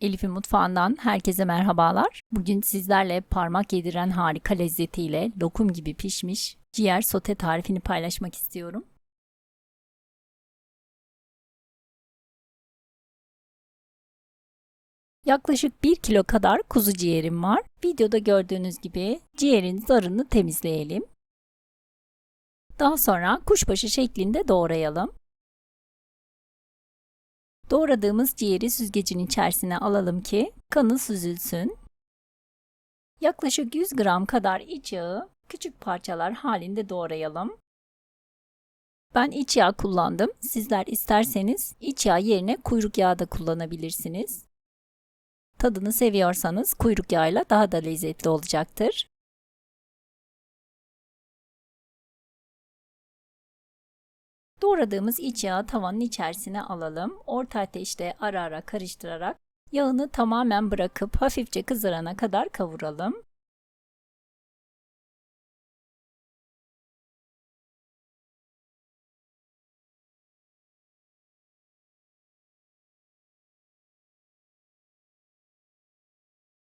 Elif'in mutfağından herkese merhabalar. Bugün sizlerle parmak yediren harika lezzetiyle lokum gibi pişmiş ciğer sote tarifini paylaşmak istiyorum. Yaklaşık 1 kilo kadar kuzu ciğerim var. Videoda gördüğünüz gibi ciğerin zarını temizleyelim. Daha sonra kuşbaşı şeklinde doğrayalım. Doğradığımız ciğeri süzgecin içerisine alalım ki kanı süzülsün. Yaklaşık 100 gram kadar iç yağı küçük parçalar halinde doğrayalım. Ben iç yağ kullandım. Sizler isterseniz iç yağ yerine kuyruk yağı da kullanabilirsiniz. Tadını seviyorsanız kuyruk yağıyla daha da lezzetli olacaktır. Doğradığımız iç yağı tavanın içerisine alalım. Orta ateşte ara ara karıştırarak yağını tamamen bırakıp hafifçe kızarana kadar kavuralım.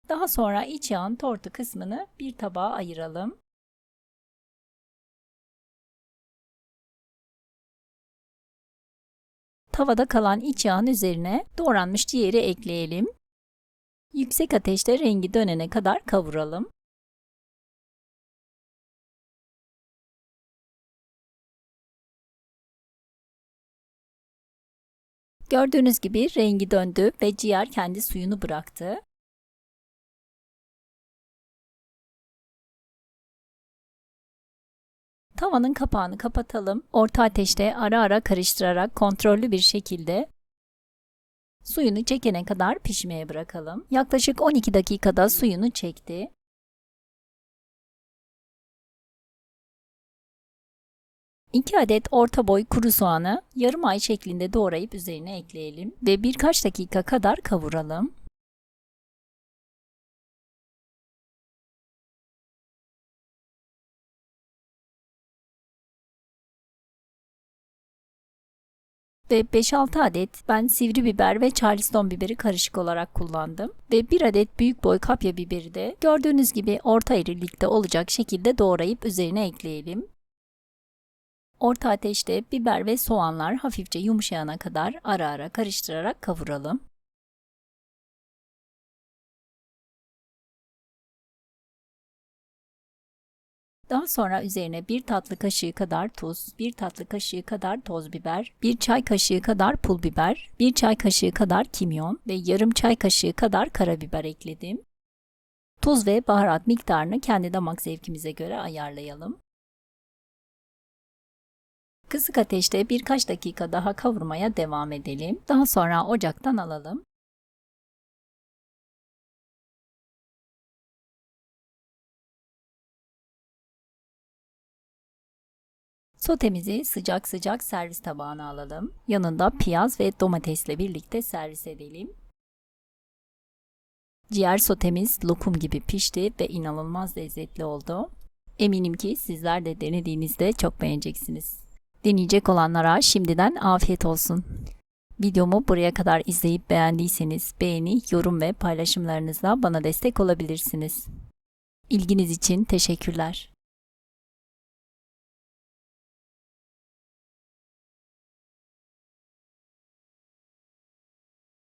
Daha sonra iç yağın tortu kısmını bir tabağa ayıralım. Tavada kalan iç yağın üzerine doğranmış ciğeri ekleyelim. Yüksek ateşte rengi dönene kadar kavuralım. Gördüğünüz gibi rengi döndü ve ciğer kendi suyunu bıraktı. Tavanın kapağını kapatalım. Orta ateşte ara ara karıştırarak kontrollü bir şekilde suyunu çekene kadar pişmeye bırakalım. Yaklaşık 12 dakikada suyunu çekti. İki adet orta boy kuru soğanı yarım ay şeklinde doğrayıp üzerine ekleyelim ve birkaç dakika kadar kavuralım. Ve 5-6 adet ben sivri biber ve charleston biberi karışık olarak kullandım. Ve 1 adet büyük boy kapya biberi de gördüğünüz gibi orta irilikte olacak şekilde doğrayıp üzerine ekleyelim. Orta ateşte biber ve soğanlar hafifçe yumuşayana kadar ara ara karıştırarak kavuralım. Daha sonra üzerine bir tatlı kaşığı kadar tuz, bir tatlı kaşığı kadar toz biber, bir çay kaşığı kadar pul biber, bir çay kaşığı kadar kimyon ve yarım çay kaşığı kadar karabiber ekledim. Tuz ve baharat miktarını kendi damak zevkimize göre ayarlayalım. Kısık ateşte birkaç dakika daha kavurmaya devam edelim. Daha sonra ocaktan alalım. Sotemizi sıcak sıcak servis tabağına alalım. Yanında piyaz ve domatesle birlikte servis edelim. Ciğer sotemiz lokum gibi pişti ve inanılmaz lezzetli oldu. Eminim ki sizler de denediğinizde çok beğeneceksiniz. Deneyecek olanlara şimdiden afiyet olsun. Videomu buraya kadar izleyip beğendiyseniz beğeni, yorum ve paylaşımlarınızla bana destek olabilirsiniz. İlginiz için teşekkürler.